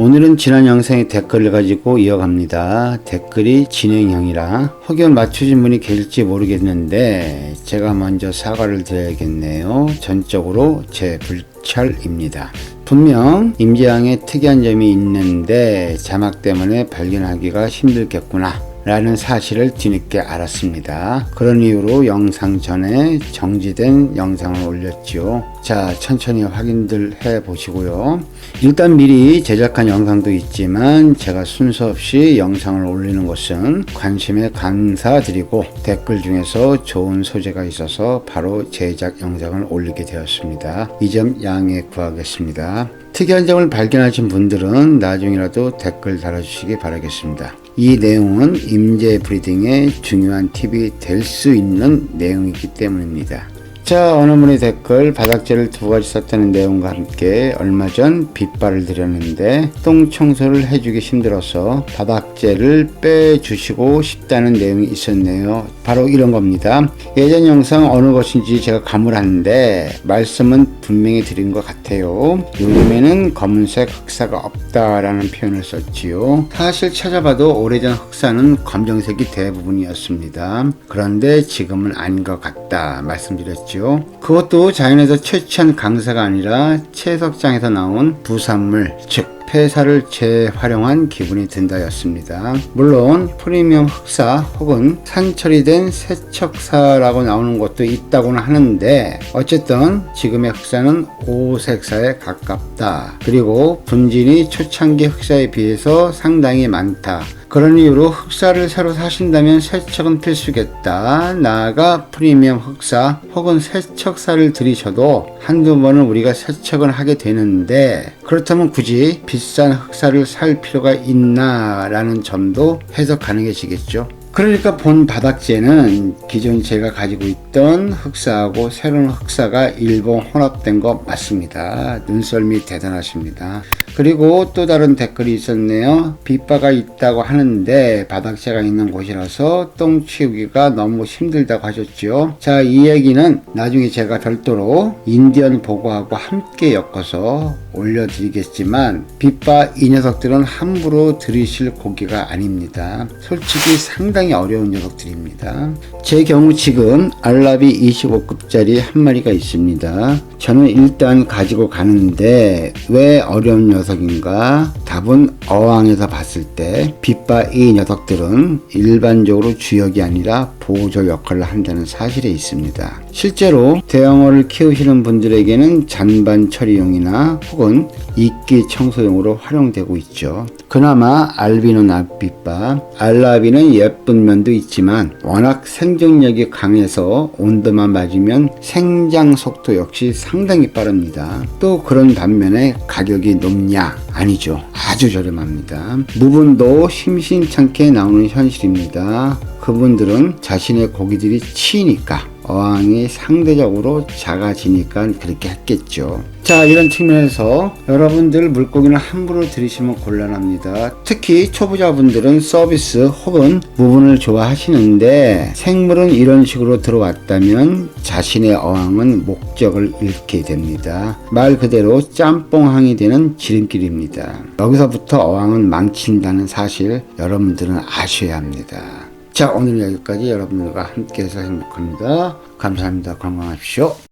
오늘은 지난 영상의 댓글을 가지고 이어갑니다. 댓글이 진행형이라 혹여 맞추신 분이 계실지 모르겠는데 제가 먼저 사과를 드려야겠네요. 전적으로 제 불찰입니다. 분명 임재양에 특이한 점이 있는데 자막 때문에 발견하기가 힘들겠구나. 라는 사실을 뒤늦게 알았습니다. 그런 이유로 영상 전에 정지된 영상을 올렸죠. 자, 천천히 확인들 해 보시고요. 일단 미리 제작한 영상도 있지만 제가 순서 없이 영상을 올리는 것은 관심에 감사드리고 댓글 중에서 좋은 소재가 있어서 바로 제작 영상을 올리게 되었습니다. 이 점 양해 구하겠습니다. 특이한 점을 발견하신 분들은 나중이라도 댓글 달아주시기 바라겠습니다. 이 내용은 임재 브리딩의 중요한 팁이 될 수 있는 내용이기 때문입니다. 자, 어느 분의 댓글 바닥재를 두 가지 썼다는 내용과 함께 얼마 전 빗발을 드렸는데 똥 청소를 해주기 힘들어서 바닥재를 빼주시고 싶다는 내용이 있었네요. 바로 이런 겁니다. 예전 영상 어느 것인지 제가 가물었는데 말씀은 분명히 드린 것 같아요. 요즘에는 검은색 흑사가 없다라는 표현을 썼지요. 사실 찾아봐도 오래전 흑사는 검정색이 대부분이었습니다. 그런데 지금은 아닌 것 같다 말씀드렸죠. 그것도 자연에서 채취한 강사가 아니라 채석장에서 나온 부산물, 즉 폐사를 재활용한 기분이 든다였습니다. 물론 프리미엄 흑사 혹은 산처리된 세척사라고 나오는 것도 있다고는 하는데 어쨌든 지금의 흑사는 오색사에 가깝다. 그리고 분진이 초창기 흑사에 비해서 상당히 많다. 그런 이유로 흑사를 새로 사신다면 세척은 필수겠다. 나아가 프리미엄 흑사 혹은 세척사를 들이셔도 한두 번은 우리가 세척을 하게 되는데 그렇다면 굳이 비싼 흑사를 살 필요가 있나 라는 점도 해석 가능해지겠죠. 그러니까 본 바닥재는 기존 제가 가지고 있던 흑사하고 새로운 흑사가 일본 혼합된 거 맞습니다. 눈썰미 대단하십니다. 그리고 또 다른 댓글이 있었네요. 빗바가 있다고 하는데 바닥재가 있는 곳이라서 똥 치우기가 너무 힘들다고 하셨죠. 자, 이 얘기는 나중에 제가 별도로 인디언 보고하고 함께 엮어서 올려드리겠지만 빗바 이 녀석들은 함부로 들이실 고기가 아닙니다. 솔직히 상당히 어려운 녀석들입니다. 제 경우 지금 알라비 25급짜리 한 마리가 있습니다. 저는 일단 가지고 가는데 왜 어려운 녀석 인가? 답은 어항에서 봤을 때 빗바 이 녀석들은 일반적으로 주역이 아니라 보조 역할을 한다는 사실에 있습니다. 실제로 대형어를 키우시는 분들에게는 잔반 처리용이나 혹은 이끼 청소용으로 활용되고 있죠. 그나마 알비노 납빗바, 알라비는 예쁜 면도 있지만 워낙 생존력이 강해서 온도만 맞으면 생장 속도 역시 상당히 빠릅니다. 또 그런 반면에 가격이 높냐? 아니죠. 아주 저렴합니다. 무분도 심심찮게 나오는 현실입니다. 그분들은 자신의 고기들이 치니까 어항이 상대적으로 작아지니까 그렇게 했겠죠. 자, 이런 측면에서 여러분들 물고기는 함부로 들이시면 곤란합니다. 특히 초보자분들은 서비스 혹은 무분을 좋아하시는데 생물은 이런 식으로 들어왔다면 자신의 어항은 목적을 잃게 됩니다. 말 그대로 짬뽕항이 되는 지름길입니다. 여기서부터 어항은 망친다는 사실 여러분들은 아셔야 합니다. 자, 오늘 여기까지 여러분들과 함께해서 행복합니다. 감사합니다. 건강하십시오.